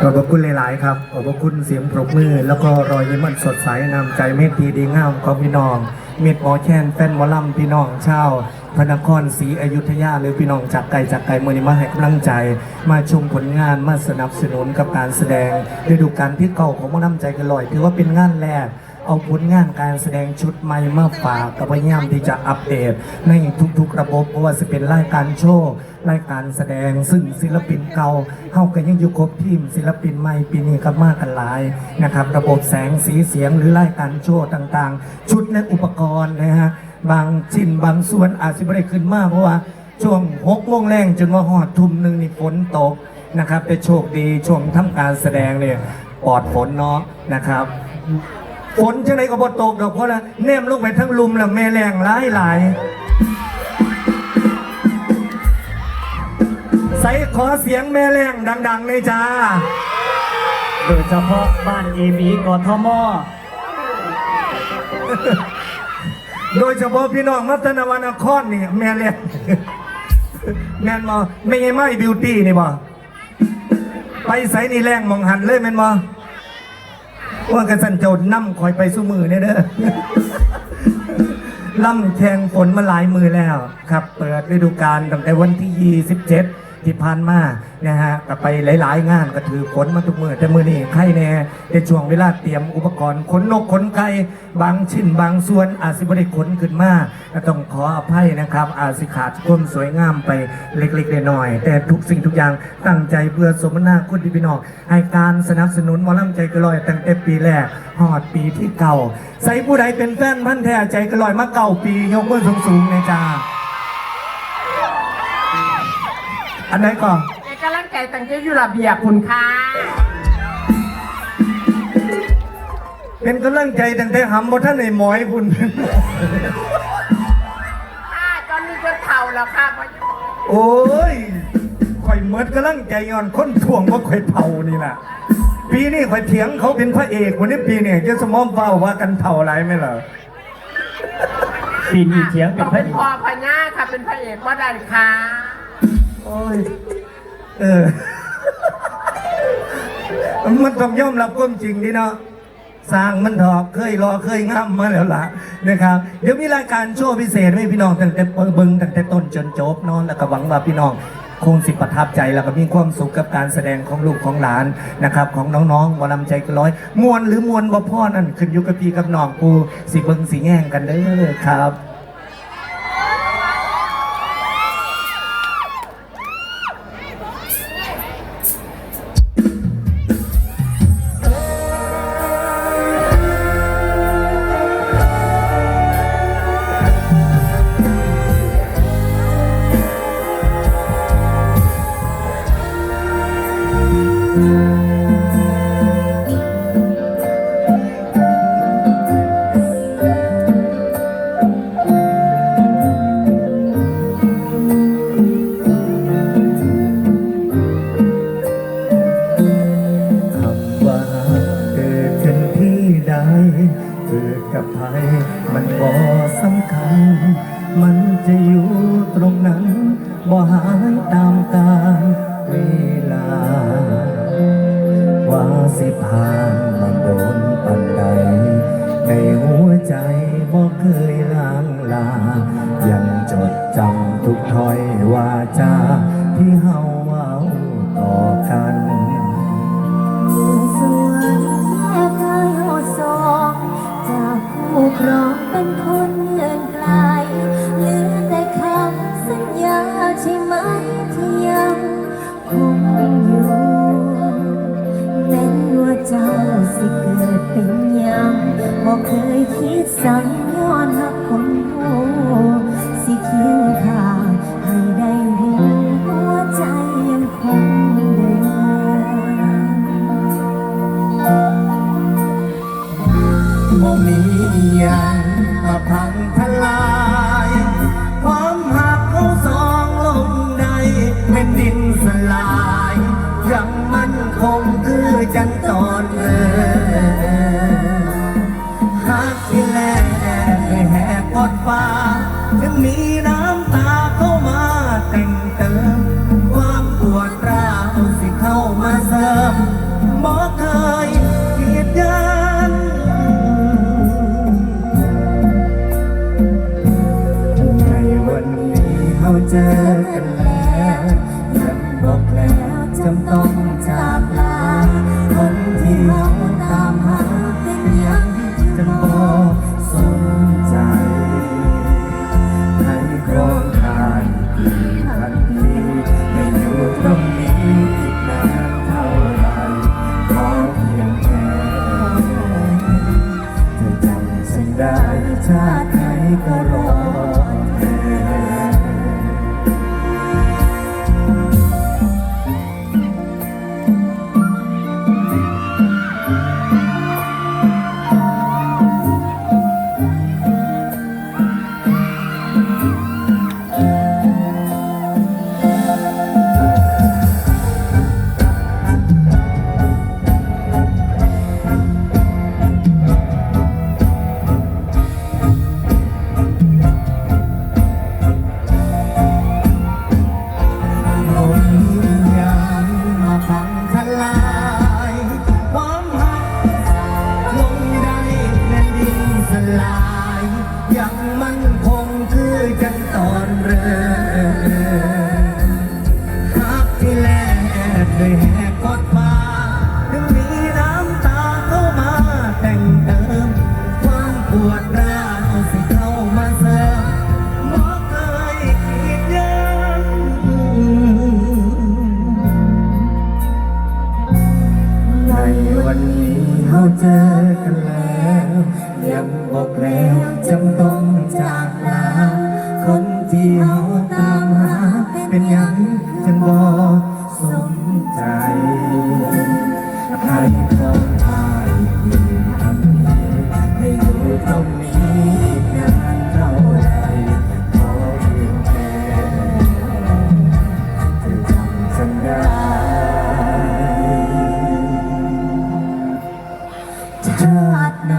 ขอบพระคุณหลาย ๆ ครับ ขอบพระคุณเสียงปรบมือ แล้วก็รอยยิ้มมันสดใสนำใจเมตตีดีงามของพี่น้องเมตหมอแช่นแฟนหมอลำพี่น้องชาวพระนครศรีอยุธยาหรือพี่น้องจากไกลจากไกลมือนี้มาให้กำลังใจ มาชมผลงานมาสนับสนุนกับการแสดงฤดูกาลที่เก่าของหมอลำใจกันลอย ถือว่าเป็นงานแรก เอาผลงานการแสดงชุดใหม่มาฝากกับพยายามที่จะอัปเดตในทุกๆระบบเพราะว่าจะเป็นรายการโชว์รายการแสดงซึ่งศิลปินเก่าเข้ากันยังอยู่ครบทีมศิลปินใหม่ปีนี้ก็มากกันหลายนะครับระบบแสงสีเสียงหรือรายการโชว์ต่างๆ ชุดและอุปกรณ์นะฮะบางชิ้นบางส่วนอาจจะไม่ได้ขึ้นมากเพราะว่าช่วงหกโมงแรงจนว่าหอดทุ่มหนึ่งนี่ฝนตกนะครับแต่โชคดีช่วงทำการแสดงเนี่ยปลอดฝนเนาะนะครับ ฝนจังไรก็บ่ตกดอกเพราะละแนมลงไปทั้งลุมแล้วแม่แรงหลายหลายใส่ขอเสียงแม่แรงดังๆเลยจ้า โดยเฉพาะบ้านเอบีกทมโดยเฉพาะพี่น้องมัตนวนครนี่แม่แรงแม่นบ่ไม่ไงไม่บิวตี้นี่บ่ไปใส่นี่แรงมองหันเลยแม่นบ่ ว่ากันสันโจดนั่มคอยไปสู้มือเนี่ยเด้อล่ำแทงฝนมาหลายมือแล้วครับ เปิดฤดูกาลตั้งแต่วันที่ 27 ที่ผ่านมานะฮะก็ไปหลาย ๆ งานก็ถือฝนมาทุกมือแต่มือนี่ใครแน่ในช่วงเวลาเตรียมอุปกรณ์ขนนกขนไก่บางชิ้นบางส่วนอาจสิบได้ขนขึ้นมาต้องขออภัยนะครับ อาจสิขาดความสวยงามไปเล็กๆน้อยๆแต่ทุกสิ่งทุกอย่างตั้งใจเพื่อสมนาคุณที่พี่น้องให้การสนับสนุนมอลำใจกระลอยตั้งแต่ปีแรกหอดปีที่เก่า ใส่ผู้ใดเป็นแฟนพันธุ์แท้ใจกระลอยมาเก่าปียกมือสูงๆเลยจ้า อันไหนก่อนเอกลักษณ์ใจตั้งใจอยู่ระเบียบคุณค่าเป็นกำลังใจตั้งแต่หำบ่ท่านในหมอยคุณ ค่าตอนนี้ก็เท่าแล้วค่ะเพราะโอ้ยข่อยเมิดกำลังใจย้อนคนถ่วงว่าข่อยเผานี่น่ะ ปีนี้ข่อยเถียงเขาเป็นพระเอกวันนี้ปีนี้จะสมอมเฝ้าว่ากันเผาไรไหมล่ะปีนี้เถียงเป็ต้นองพระเป็นเอก พ่อพญาค่ะเป็นพระเอกว่าได้ค่ะ โอ้ย เออ มันต้องยอมรับความจริงดิเนาะสร้างมันดอกเคยรอเคยง่ำมาแล้วล่ะนะครับ เดี๋ยวมีรายการโชว์พิเศษให้พี่น้องตั้งแต่เบิ้งตั้งแต่ต้นจนจบนอนแล้วก็หวังว่าพี่น้องคงสิประทับใจแล้วก็มีความสุขกับการแสดงของลูกของหลานนะครับ ของน้องๆวอลำใจกระร้อยมวนหรือมวนบ่พ่อนั่นขึ้นอยู่กับพี่กับน้องกูสิเบิ้งสิแง่งกันเด้อครับ จะอยู่ตรงนั้นบ่หายตามกาลเวลา ว่าสิผ่านมาโดนปันใด ในหัวใจบ่เคยลางลา ยังจดจำทุกถ้อยวาจาที่เฮาเว้าต่อกัน อดฟ้าถึงมีน้ำตาเข้ามาแต่งเติม ความปวดร้าวสิเข้ามาเสริมบอกเคยเกียดยันในวันนี้เขาเจอ ได้ถ้าใครก็รอ กันแล้ว ยังบอกแล้ว ชาติไหน